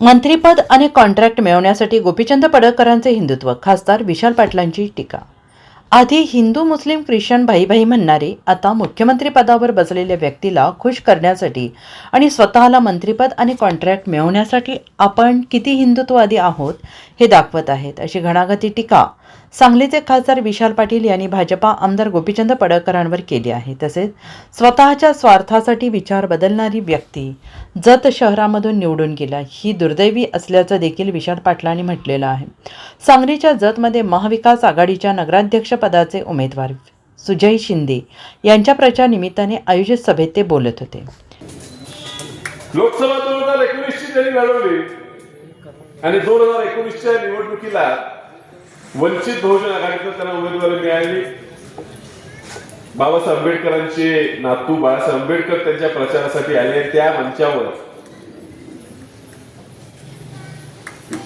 मंत्रीपद आणि कॉन्ट्रॅक्ट मिळवण्यासाठी गोपीचंद पडळकरांचे हिंदुत्व खासदार विशाल पाटलांची टीका. आधी हिंदू मुस्लिम ख्रिश्चन भाई भाई म्हणणारे आता मुख्यमंत्रीपदावर बसलेल्या व्यक्तीला खुश करण्यासाठी आणि स्वतःला मंत्रीपद आणि कॉन्ट्रॅक्ट मिळवण्यासाठी आपण किती हिंदुत्ववादी आहोत हे दाखवत आहेत अशी घणाघाती टीका. सांगलीचे खासदार विशाल पाटील यांनी भाजपा आमदार गोपीचंद पडळकरांवर केली आहे. तसेच स्वतःच्या स्वार्थासाठी विचार बदलणारी व्यक्ती जत शहरामधून निवडून गेला ही दुर्दैवी असल्याचं देखील विशाल पाटलांनी म्हटलेलं आहे. सांगलीच्या जतमध्ये महाविकास आघाडीच्या नगराध्यक्षपदाचे उमेदवार सुजय शिंदे यांच्या प्रचार निमित्ताने आयोजित सभेत ते बोलत होते. लोकसभा दोन हजार एकोणीसची त्यांनी लढवली आणि दोन हजार एकोणीसच्या निवडणुकीला वंचित बहुजन आघाडीतून त्यांना उमेदवारी मिळाली बाबासाहेब आंबेडकरांचे नातू बाळासाहेब आंबेडकर त्यांच्या प्रचारासाठी आले त्या मंचावर.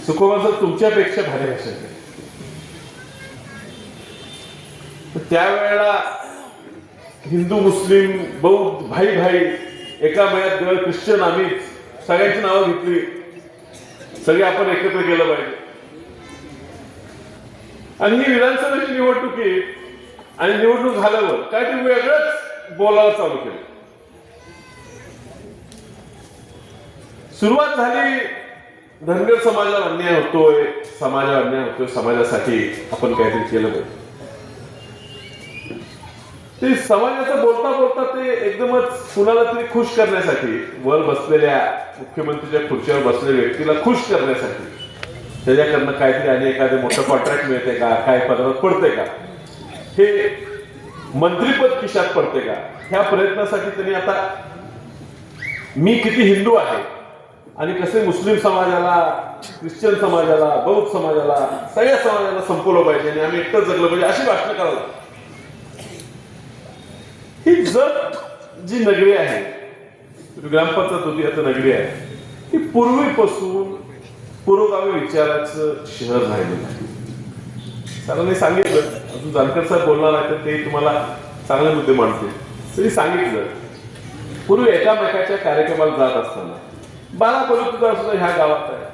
सुखोबा सर तुमच्यापेक्षा भारी भाषा त्यावेळेला हिंदू मुस्लिम बौद्ध भाई भाई एका मयात ख्रिश्चन आम्ही सगळ्यांची नावं घेतली. सगळे आपण एकत्र केलं पाहिजे. आणि ही विधानसभेची निवडणूक आहे आणि निवडणूक झाल्यावर काय ते वेगळंच बोलायला चालू केलं. सुरुवात झाली धनगर समाजाला अन्याय होतोय समाजाला अन्याय होतोय समाजासाठी आपण काहीतरी केलं पाहिजे. ते समाजाचं बोलता बोलता ते एकदमच कुणाला तरी खुश करण्यासाठी वर बसलेल्या मुख्यमंत्रीच्या खुर्चीवर बसलेल्या व्यक्तीला खुश करण्यासाठी त्याच्याकडनं काहीतरी आणि एखादं मोठं कॉन्ट्रॅक्ट मिळते का? काय पदावर पडते का? हे मंत्रीपद खिशात पडते का? ह्या प्रयत्नासाठी त्यांनी आता मी किती हिंदू आहे आणि कसे मुस्लिम समाजाला ख्रिश्चन समाजाला बौद्ध समाजाला सगळ्या समाजाला संपवलं पाहिजे आणि आम्ही एकटं जगलं पाहिजे अशी भाषणं करावं. ही जग जी नगरी आहे ग्रामपंचायत होती आता नगरी आहे ही पूर्वीपासून पुरोगामी विचाराचं शहर राहिलेलं आहे सरांनी सांगितलं अजून जानकर साहेब बोलणार आहे तर ते तुम्हाला चांगले मुद्दे मांडतील. तरी सांगितलं पूर्वी एकामेकाच्या कार्यक्रमाला जात असताना बारा सुद्धा सुद्धा ह्या गावात आहे.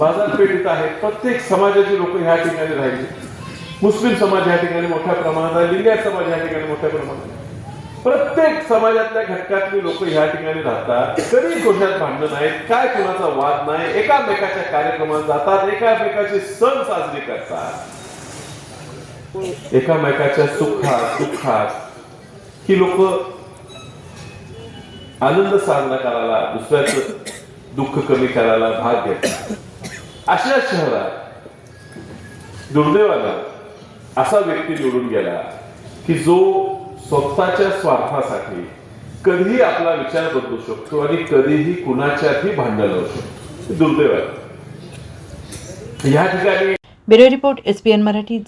बाजारपेठेत आहे. प्रत्येक समाजाची लोक ह्या ठिकाणी राहिली. मुस्लिम समाज या ठिकाणी मोठ्या प्रमाणात आहे. लिंगायत समाज या ठिकाणी मोठ्या प्रमाणात आहे. प्रत्येक समाजातल्या घटकातली लोक ह्या ठिकाणी राहतात. कधी कोणात भांडणं नाहीत काय कोणाचा वाद नाही एकामेकाच्या कार्यक्रमात जातात एकामेकाचे सण साजरे करतात. एकामेकाच्या सुखात दुःखात ही लोक आनंद साजरा करायला दुसऱ्याचं दुःख कमी करायला भाग घेतात. अशा शहरात दुर्दैवाला असा व्यक्ती निवडून गेला की जो स्वतःच्या स्वार्थासाठी कधीही आपला विचार बदलू शकतो आणि कधीही कुणाच्याही भांडण लावू शकतो. दुर्दैव ह्या ठिकाणी bureau report S P N Marathi